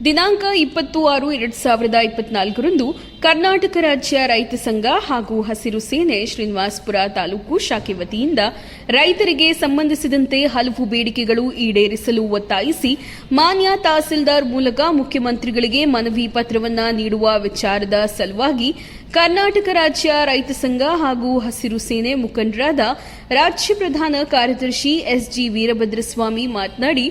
ದಿನಾಂಕ ಇಪ್ಪತ್ತು ಆರು ಎರಡ್ ಸಾವಿರದ ಇಪ್ಪತ್ನಾಲ್ಕರಂದು ಕರ್ನಾಟಕ ರಾಜ್ಯ ರೈತ ಸಂಘ ಹಾಗೂ ಹಸಿರು ಸೇನೆ ಶ್ರೀನಿವಾಸಪುರ ತಾಲೂಕು ಶಾಖೆ ವತಿಯಿಂದ ರೈತರಿಗೆ ಸಂಬಂಧಿಸಿದಂತೆ ಹಲವು ಬೇಡಿಕೆಗಳು ಈಡೇರಿಸಲು ಒತ್ತಾಯಿಸಿ ಮಾನ್ಯ ತಹಸೀಲ್ದಾರ್ ಮೂಲಕ ಮುಖ್ಯಮಂತ್ರಿಗಳಿಗೆ ಮನವಿ ಪತ್ರವನ್ನು ನೀಡುವ ವಿಚಾರದ ಸಲುವಾಗಿ ಕರ್ನಾಟಕ ರಾಜ್ಯ ರೈತ ಸಂಘ ಹಾಗೂ ಹಸಿರು ಸೇನೆ ಮುಖಂಡರಾದ ರಾಜ್ಯ ಪ್ರಧಾನ ಕಾರ್ಯದರ್ಶಿ ಎಸ್ಜಿ ವೀರಭದ್ರಸ್ವಾಮಿ ಮಾತನಾಡಿ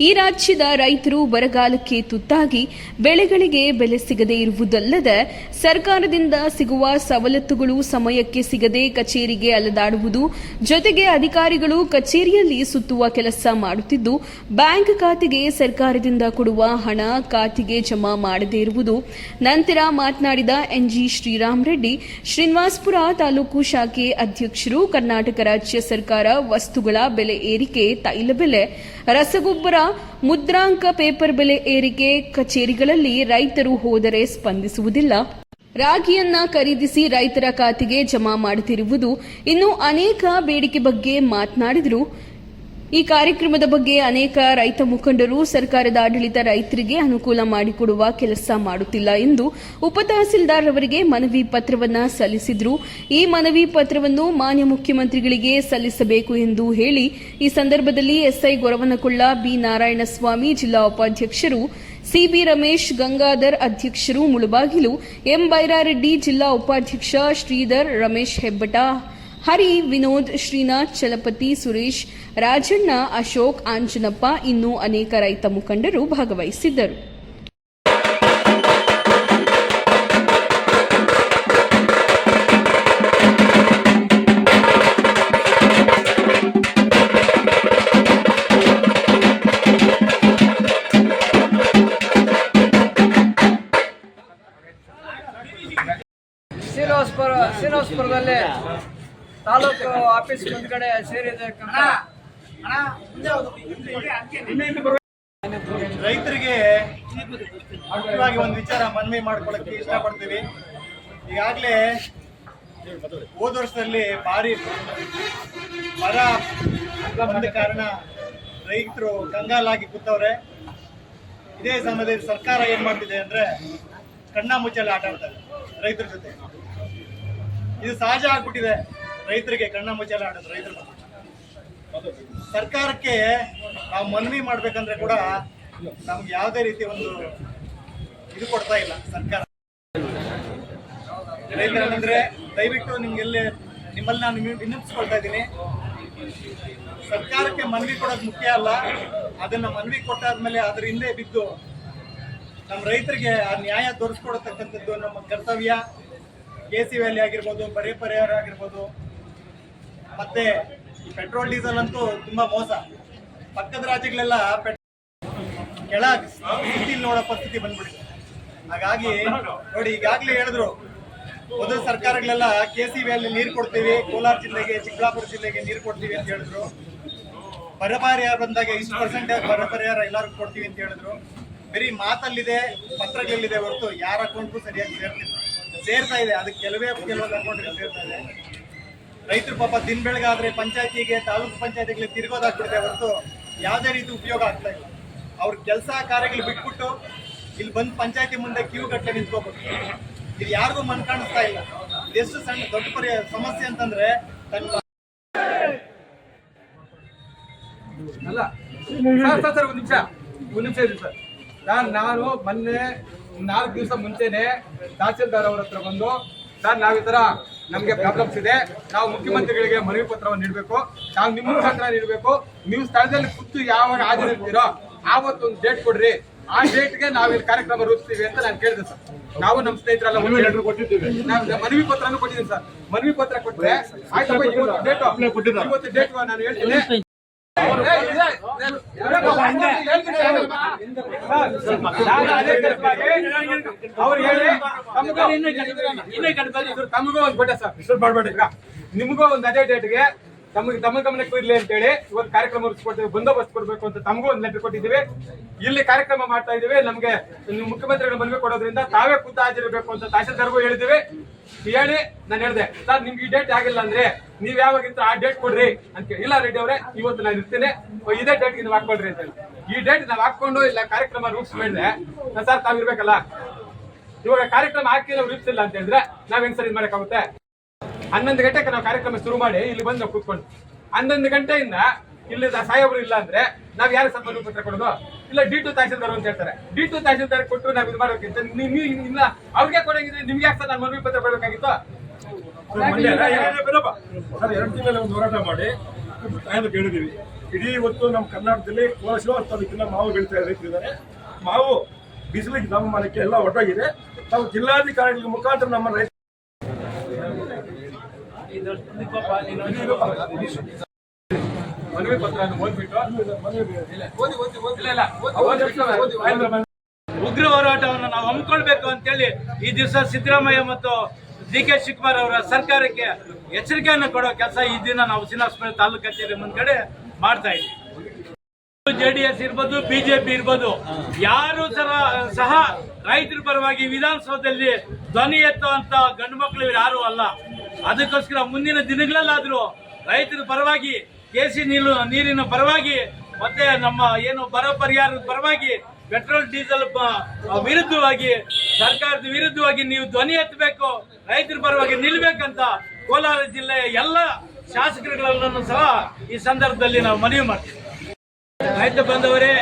ಈ ರಾಜ್ಯದ ರೈತರು ಬರಗಾಲಕ್ಕೆ ತುತ್ತಾಗಿ ಬೆಳೆಗಳಿಗೆ ಬೆಲೆ ಸಿಗದೇ ಇರುವುದಲ್ಲದೆ ಸರ್ಕಾರದಿಂದ ಸಿಗುವ ಸವಲತ್ತುಗಳು ಸಮಯಕ್ಕೆ ಸಿಗದೆ ಕಚೇರಿಗೆ ಅಲೆದಾಡುವುದು, ಜೊತೆಗೆ ಅಧಿಕಾರಿಗಳು ಕಚೇರಿಯಲ್ಲಿ ಸುತ್ತುವ ಕೆಲಸ ಮಾಡುತ್ತಿದ್ದು, ಬ್ಯಾಂಕ್ ಖಾತೆಗೆ ಸರ್ಕಾರದಿಂದ ಕೊಡುವ ಹಣ ಖಾತೆಗೆ ಜಮಾ ಮಾಡದೇ ಇರುವುದು. ನಂತರ ಮಾತನಾಡಿದ ಎನ್ಜಿ ಶ್ರೀರಾಮ್ ರೆಡ್ಡಿ, ಶ್ರೀನಿವಾಸ್ಪುರ ತಾಲೂಕು ಶಾಖೆ ಅಧ್ಯಕ್ಷರು ಕರ್ನಾಟಕ ರಾಜ್ಯ ಸರ್ಕಾರ ವಸ್ತುಗಳ ಬೆಲೆ ಏರಿಕೆ, ತೈಲ ಬೆಲೆ, ರಸಗೊಬ್ಬರ ಮುದ್ರಾಂಕ ಪೇಪರ್ ಬೆಲೆ ಏರಿಕೆ ಕಚೇರಿಗಳಲ್ಲಿ ರೈತರು ಹೋದರೆ ಸ್ಪಂದಿಸುವುದಿಲ್ಲ. ರಾಗಿಯನ್ನ ಖರೀದಿಸಿ ರೈತರ ಖಾತೆಗೆ ಜಮಾ ಮಾಡುತ್ತಿರುವುದು ಇನ್ನು ಅನೇಕ ಬೇಡಿಕೆ ಬಗ್ಗೆ ಮಾತನಾಡಿದರು. ಈ ಕಾರ್ಯಕ್ರಮದ ಬಗ್ಗೆ ಅನೇಕ ರೈತ ಮುಖಂಡರು ಸರ್ಕಾರದ ಆಡಳಿತ ರೈತರಿಗೆ ಅನುಕೂಲ ಮಾಡಿಕೊಡುವ ಕೆಲಸ ಮಾಡುತ್ತಿಲ್ಲ ಎಂದು ಉಪತಹಸೀಲ್ದಾರ್ ಅವರಿಗೆ ಮನವಿ ಪತ್ರವನ್ನ ಸಲ್ಲಿಸಿದ್ರು. ಈ ಮನವಿ ಪತ್ರವನ್ನು ಮಾನ್ಯ ಮುಖ್ಯಮಂತ್ರಿಗಳಿಗೆ ಸಲ್ಲಿಸಬೇಕು ಎಂದು ಹೇಳಿ ಈ ಸಂದರ್ಭದಲ್ಲಿ ಎಸ್ಐ ಗೊರವನಕೊಳ್ಳ ಬಿ ನಾರಾಯಣಸ್ವಾಮಿ ಜಿಲ್ಲಾ ಉಪಾಧ್ಯಕ್ಷರು, ಸಿಬಿ ರಮೇಶ್ ಗಂಗಾಧರ್ ಅಧ್ಯಕ್ಷರು ಮುಳುಬಾಗಿಲು, ಎಂ. ಬೈರಾರೆಡ್ಡಿ ಜಿಲ್ಲಾ ಉಪಾಧ್ಯಕ್ಷ ಶ್ರೀಧರ್ ರಮೇಶ್ ಹೆಬ್ಬಟ ಹರಿ ವಿನೋದ್ ಶ್ರೀನಾಥ್ ಚಲಪತಿ ಸುರೇಶ್ ರಾಜಣ್ಣ ಅಶೋಕ್ ಆಂಜನಪ್ಪ ಇನ್ನೂ ಅನೇಕ ರೈತ ಮುಖಂಡರು ಭಾಗವಹಿಸಿದ್ದರು. ಶ್ರೀನಿವಾಸಪುರ ತಾಲೂಕು ಆಫೀಸ್ ಮುಂದ್ಗಡೆ ಸೇರಿದೆ ರೈತರಿಗೆ ಮುಖ್ಯವಾಗಿ ಒಂದು ವಿಚಾರ ಮನವಿ ಮಾಡ್ಕೊಳ್ಳಕ್ಕೆ ಇಷ್ಟಪಡ್ತೀವಿ. ಈಗಾಗಲೇ ಹೋದ ವರ್ಷದಲ್ಲಿ ಭಾರಿ ಮರ ಬಂದ ಕಾರಣ ರೈತರು ಕಂಗಾಲಾಗಿ ಕೂತವ್ರೆ. ಇದೇ ಸಮಯದಲ್ಲಿ ಸರ್ಕಾರ ಏನ್ ಮಾಡ್ತಿದೆ ಅಂದ್ರೆ ಕಣ್ಣ ಮುಚ್ಚಲ್ಲಿ ಆಟ ಆಡ್ತಾರೆ ರೈತರ ಜೊತೆ. ಇದು ಸಹಜ ಆಗ್ಬಿಟ್ಟಿದೆ. ರೈತರಿಗೆ ಕಣ್ಣ ಮುಚ್ಚಲ ಆಡೋದು ರೈತರು ಸರ್ಕಾರಕ್ಕೆ ನಾವು ಮನವಿ ಮಾಡ್ಬೇಕಂದ್ರೆ ಕೂಡ ನಮ್ಗೆ ಯಾವುದೇ ರೀತಿ ಒಂದು ಇದು ಕೊಡ್ತಾ ಇಲ್ಲ ಸರ್ಕಾರ. ರೈತರಂದ್ರೆ ದಯವಿಟ್ಟು ನಿಮ್ಗೆಲ್ಲ ನಿಮ್ಮಲ್ಲಿ ನಾನು ವಿನ- ವಿನಂತಿಸ್ಕೊಳ್ತಾ ಇದ್ದೀನಿ. ಸರ್ಕಾರಕ್ಕೆ ಮನವಿ ಕೊಡೋದು ಮುಖ್ಯ ಅಲ್ಲ. ಅದನ್ನ ಮನವಿ ಕೊಟ್ಟಾದ್ಮೇಲೆ ಅದ್ರ ಹಿಂದೆ ಬಿದ್ದು ನಮ್ಮ ರೈತರಿಗೆ ಆ ನ್ಯಾಯ ತೋರಿಸ್ಕೊಡತಕ್ಕಂಥದ್ದು ನಮ್ಮ ಕರ್ತವ್ಯ. ಕೆ ಸಿ ವ್ಯಾಲಿ ಆಗಿರ್ಬೋದು ಬರೆ ಪರಿಹಾರ ಆಗಿರ್ಬೋದು. ಮತ್ತೆ ಪೆಟ್ರೋಲ್, ಡೀಸೆಲ್ ಅಂತೂ ತುಂಬಾ ಮೋಸ. ಪಕ್ಕದ ರಾಜ್ಯಗಳೆಲ್ಲ ಕೆಳ ಸ್ಥಿತಿ ನೋಡೋ ಪರಿಸ್ಥಿತಿ ಬಂದ್ಬಿಟ್ಟಿದೆ. ಹಾಗಾಗಿ ನೋಡಿ, ಈಗಾಗಲೇ ಹೇಳಿದ್ರು, ಮೊದಲು ಸರ್ಕಾರಗಳೆಲ್ಲ ಕೆ ಸಿ ಅಲ್ಲಿ ನೀರು ಕೊಡ್ತೀವಿ, ಕೋಲಾರ ಜಿಲ್ಲೆಗೆ, ಚಿಕ್ಕಬಳ್ಳಾಪುರ ಜಿಲ್ಲೆಗೆ ನೀರು ಕೊಡ್ತೀವಿ ಅಂತ ಹೇಳಿದ್ರು. ಬರ ಬಂದಾಗ ಇಷ್ಟು ಪರ್ಸೆಂಟ್ ಬರ ಪರಿಹಾರ ಎಲ್ಲರಿಗೂ ಕೊಡ್ತೀವಿ ಅಂತ ಹೇಳಿದ್ರು. ಬರೀ ಮಾತಲ್ಲಿದೆ, ಪತ್ರಗಳಲ್ಲಿದೆ ಹೊರತು ಯಾರ ಅಕೌಂಟ್ಗೂ ಸರಿಯಾಗಿ ಸೇರ್ತಿಲ್ಲ. ಸೇರ್ತಾ ಇದೆ ಅದಕ್ಕೆ ಕೆಲವೇ ಕೆಲವೊಂದು ಅಕೌಂಟ್ಗೆ ಸೇರ್ತಾ ಇದೆ. ರೈತರು ಪಾಪ ದಿನ ಬೆಳಗಾದ್ರೆ ಪಂಚಾಯತಿಗೆ, ತಾಲೂಕು ಪಂಚಾಯತಿಗಳಿಗೆ ತಿರ್ಗೋದಾಗ್ಬಿಟ್ಟಿದೆ ಹೊರತು ಯಾವುದೇ ರೀತಿ ಉಪಯೋಗ ಆಗ್ತಾ ಇಲ್ಲ. ಅವ್ರ ಕೆಲಸ ಕಾರ್ಯಗಳು ಬಿಟ್ಬಿಟ್ಟು ಇಲ್ಲಿ ಬಂದು ಪಂಚಾಯತಿ ಮುಂದೆ ಕ್ಯೂ ಗಟ್ಟಲೆ ನಿಂತ್ಕೋಬೇಕು ಇದು ಯಾರಿಗೂ ಮನ್ ಕಾಣಿಸ್ತಾ ಇಲ್ಲ. ಇದೆಷ್ಟು ಸಣ್ಣ ದೊಡ್ಡ ಪರಿ ಸಮಸ್ಯೆ ಅಂತಂದ್ರೆ ಅಲ್ಲ, ಸರ್ ಸರ್ ಒಂದು ನಿಮಿಷ. ಒಂದು ಸರ್. ನಾನು ನಾನು ಮೊನ್ನೆ ನಾಲ್ಕು ದಿವಸ ಮುಂಚೆನೆ ತಹಸೀಲ್ದಾರ್ ಅವ್ರ ಹತ್ರ ಬಂದು, ಸರ್, ನಾವ್ ಈ ತರ ನಮ್ಗೆ ಪ್ರಾಬ್ಲಮ್ಸ್ ಇದೆ. ನಾವು ಮುಖ್ಯಮಂತ್ರಿಗಳಿಗೆ ಮನವಿ ಪತ್ರವನ್ನು ನೀಡಬೇಕು. ನಾವು ನಿಮ್ಮ ಮುಖಾಂತರ ನೀಡಬೇಕು. ನೀವು ಸ್ಥಳದಲ್ಲಿ ಕುತ್ತು ಯಾವಾಗ ಹಾಜರಿರ್ತೀರೋ ಆವತ್ತು ಒಂದು ಡೇಟ್ ಕೊಡ್ರಿ. ಆ ಡೇಟ್ಗೆ ನಾವು ಇಲ್ಲಿ ಕಾರ್ಯಕ್ರಮ ರೂಪಿಸ್ತೀವಿ ಅಂತ ನಾನು ಕೇಳಿದೆ ಸರ್. ನಾವು ನಮ್ಮ ಸ್ನೇಹಿತರೆಲ್ಲ ಮನವಿ ಪತ್ರನೂ ಕೊಟ್ಟಿದ್ದೀನಿ ಸರ್. ಮನವಿ ಪತ್ರ ಕೊಟ್ಟರೆ ಆಯ್ತು ಇವತ್ತು ಡೇಟ್ ಇವತ್ತು ಡೇಟ್ ನಾನು ಹೇಳ್ತೀನಿ. ಒಂದು ನಿಮಗೂ ಒಂದು ಅದೇ ಡೇಟ್ಗೆ ತಮಗೆ ತಮ್ಮ ಗಮನಕ್ಕೂ ಅಂತ ಹೇಳಿ ಇವತ್ತು ಕಾರ್ಯಕ್ರಮ ರೂಪಿಸ್ಕೊಡ್ತೀವಿ ಬಂದೋಬಸ್ತ್ ಕೊಡ್ಬೇಕು ಅಂತ ತಮಗೂ ಒಂದು ಲೆಟರ್ ಕೊಟ್ಟಿದ್ದೀವಿ ಇಲ್ಲಿ ಕಾರ್ಯಕ್ರಮ ಮಾಡ್ತಾ ಇದೀವಿ ನಮ್ಗೆ ಮುಖ್ಯಮಂತ್ರಿಗಳು ಮನವಿ ಕೊಡೋದ್ರಿಂದ ತಾವೇ ಖುದ್ದು ಹಾಜರಿರಬೇಕು ಅಂತ ತಹಸೀಲ್ದಾರ್ಗೂ ಹೇಳಿದ್ದೀವಿ ಹೇಳಿ ನಾನು ಹೇಳ್ದೆ, ಸರ್, ನಿಮ್ಗೆ ಈ ಡೇಟ್ ಆಗಿಲ್ಲ ಅಂದ್ರೆ ನೀವ್ ಯಾವಾಗಿತ್ತು ಆ ಡೇಟ್ ಕೊಡ್ರಿ ಅಂತ. ಇಲ್ಲ ರೆಡ್ಡಿ ಅವರೇ, ಇವತ್ತು ನಾನು ಇರ್ತೇನೆ. ಇದೇ ಡೇಟ್ ನೀವು ಹಾಕೊಳ್ರಿ ಅಂತ ಹೇಳಿ ಈ ಡೇಟ್ ನಾವು ಹಾಕೊಂಡು ಇಲ್ಲ ಕಾರ್ಯಕ್ರಮ ರೂಪಿಸ್ಬೇಡ್ದೆ ಸರ್ ತಾವಿರ್ಬೇಕಲ್ಲ ಇವಾಗ ಕಾರ್ಯಕ್ರಮ ಹಾಕಿ ನಾವು ರೂಪಿಸಿಲ್ಲ ಅಂತ ಹೇಳಿದ್ರೆ ನಾವ್ ಹೆಂಗ್ ಸರ್ ಇದ್ ಮಾಡಕ್ಕಾಗುತ್ತೆ? ಹನ್ನೊಂದು ಗಂಟೆಗೆ ನಾವು ಕಾರ್ಯಕ್ರಮ ಶುರು ಮಾಡಿ, ಇಲ್ಲಿ ಬಂದು ನಾವು ಕೂತ್ಕೊಂಡು. ಹನ್ನೊಂದು ಗಂಟೆಯಿಂದ ಇಲ್ಲಿ ಸಾಹೇಬರು ಇಲ್ಲ ಅಂದ್ರೆ ನಾವ್ ಯಾರು ಸಂಬಂಧ ಮನವಿ ಪತ್ರ ಕೊಡೋದು? ಇಲ್ಲ ಡಿ ಟು ತಹಸೀಲ್ದಾರ್ ಅಂತ ಹೇಳ್ತಾರೆ. ಡಿ ಟು ತಹಸೀಲ್ದಾರ್ ಕೊಟ್ಟು ನಾವ್ ಇದು ಮಾಡೋಕ್ಕಿಂತ ನೀವು ನೀವು ಇಲ್ಲ ಅವ್ರಿಗೆ ಕೊಡಂಗಿದ್ರೆ ನಿಮ್ಗೆ ಯಾಕೆ ನಾನು ಮನವಿ ಪತ್ರ ಕೊಡಬೇಕಾಗಿತ್ತು? ಸರ್ ಎರಡು ತಿಂಗಳಲ್ಲಿ ಒಂದು ಹೋರಾಟ ಮಾಡಿ ಟೈಮ್ ಕೇಳಿದೀವಿ ಇಡೀ ಇವತ್ತು ನಮ್ಮ ಕರ್ನಾಟಕದಲ್ಲಿ ಕೋಲಶಿವ ತಾಲೂಕಿನ ಮಾವು ಬೆಳೀತಾ ರೈತರಿದ್ದಾರೆ. ಮಾವು ಬಿಸಿಲಿಗೆ ನಮ್ಮ ಮಾಡಕ್ಕೆ ಎಲ್ಲ ಒಟ್ಟಾಗಿದೆ. ನಾವು ಜಿಲ್ಲಾಧಿಕಾರಿಗಳ ಮುಖಾಂತರ ನಮ್ಮ ರೈತ ಮನವಿ ಪತ್ರ ಓದ್ಬಿಟ್ಟು? ಉಗ್ರ ಹೋರಾಟವನ್ನು ನಾವು ಹಮ್ಮಿಕೊಳ್ಬೇಕು ಅಂತೇಳಿ ಈ ದಿವಸ ಸಿದ್ದರಾಮಯ್ಯ ಮತ್ತು ಡಿ ಕೆ ಶಿವಕುಮಾರ್ ಅವರ ಸರ್ಕಾರಕ್ಕೆ ಎಚ್ಚರಿಕೆಯನ್ನು ಕೊಡೋ ಕೆಲಸ ಈ ದಿನ ನಾವು ಸಿನಾಸ್ಪೇಟೆ ತಾಲೂಕು ಕಚೇರಿ ಮುಂದ್ಗಡೆ ಮಾಡ್ತಾ ಇದ್ದೀವಿ. ಎಸ್ ಇರ್ಬೋದು ಬಿಜೆಪಿ ಇರ್ಬೋದು ಯಾರು ಸಹ ಸಹ ರೈತರ ಪರವಾಗಿ ವಿಧಾನಸೌಧದಲ್ಲಿ ಧ್ವನಿ ಎತ್ತುವಂತ ಗಂಡು ಮಕ್ಕಳು ಯಾರು ಅಲ್ಲ. ಅದಕ್ಕೋಸ್ಕರ ಮುಂದಿನ ದಿನಗಳಲ್ಲಾದರೂ ರೈತರ ಪರವಾಗಿ ಕೆಸಿ ನೀರು ನೀರಿನ ಪರವಾಗಿ ಮತ್ತೆ ನಮ್ಮ ಏನು ಬರ ಪರಿಹಾರದ ಪರವಾಗಿ ಪೆಟ್ರೋಲ್, ಡೀಸೆಲ್ ವಿರುದ್ಧವಾಗಿ, ಸರ್ಕಾರದ ವಿರುದ್ಧವಾಗಿ ನೀವು ಧ್ವನಿ ಎತ್ತಬೇಕು, ರೈತರ ಪರವಾಗಿ ನಿಲ್ಬೇಕಂತ ಕೋಲಾರ ಜಿಲ್ಲೆಯ ಎಲ್ಲ ಶಾಸಕರುಗಳನ್ನು ಸಹ ಈ ಸಂದರ್ಭದಲ್ಲಿ ನಾವು ಮನವಿ ಮಾಡ್ತೀವಿ. ರೈತ ಬಂದವರೇ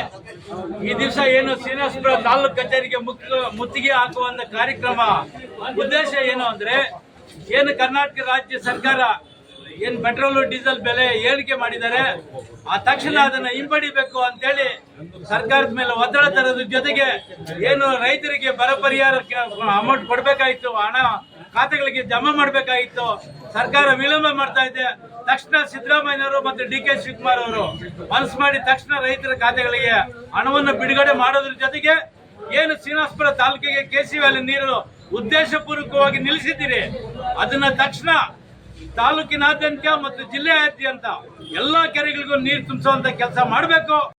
ಈ ದಿವಸ ಏನು ಶ್ರೀನಿವಾಸಪುರ ತಾಲೂಕು ಕಚೇರಿಗೆ ಮುಕ್ತ ಮುತ್ತಿಗೆ ಹಾಕುವಂತ ಕಾರ್ಯಕ್ರಮ, ಉದ್ದೇಶ ಏನು ಅಂದ್ರೆ, ಏನು ಕರ್ನಾಟಕ ರಾಜ್ಯ ಸರ್ಕಾರ ಏನ್ ಪೆಟ್ರೋಲ್, ಡೀಸೆಲ್ ಬೆಲೆ ಏರಿಕೆ ಮಾಡಿದ್ದಾರೆ, ಆ ತಕ್ಷಣ ಅದನ್ನ ಹಿಂಪಡಿಬೇಕು ಅಂತೇಳಿ ಸರ್ಕಾರದ ಮೇಲೆ ಒತ್ತಡ ತರೋದ್ರ ಜೊತೆಗೆ ಏನು ರೈತರಿಗೆ ಬರ ಪರಿಹಾರಕ್ಕೆ ಅಮೌಂಟ್ ಕೊಡ್ಬೇಕಾಯ್ತು, ಹಣ ಖಾತೆಗಳಿಗೆ ಜಮಾ ಮಾಡಬೇಕಾಗಿತ್ತು ಸರ್ಕಾರ ವಿಳಂಬ ಮಾಡ್ತಾ ಇದೆ. ತಕ್ಷಣ ಸಿದ್ದರಾಮಯ್ಯನವರು ಮತ್ತು ಡಿ ಕೆ ಶಿವಕುಮಾರ್ ಅವರು ಮನಸ್ಸು ಮಾಡಿ ತಕ್ಷಣ ರೈತರ ಖಾತೆಗಳಿಗೆ ಹಣವನ್ನು ಬಿಡುಗಡೆ ಮಾಡೋದ್ರ ಜೊತೆಗೆ ಏನು ಶ್ರೀನಿವಾಸಪುರ ತಾಲೂಕಿಗೆ ಕೆಸಿ ವ್ಯಾಲಿ ನೀರು ಉದ್ದೇಶಪೂರ್ವಕವಾಗಿ ನಿಲ್ಲಿಸಿದ್ದೀರಿ, ಅದನ್ನ ತಕ್ಷಣ ತಾಲೂಕಿನಾದ್ಯಂತ ಮತ್ತು ಜಿಲ್ಲೆಯಾದ್ಯಂತ ಎಲ್ಲಾ ಕೆರೆಗಳಿಗೂ ನೀರು ತುಂಬಿಸುವಂತ ಕೆಲಸ ಮಾಡಬೇಕು.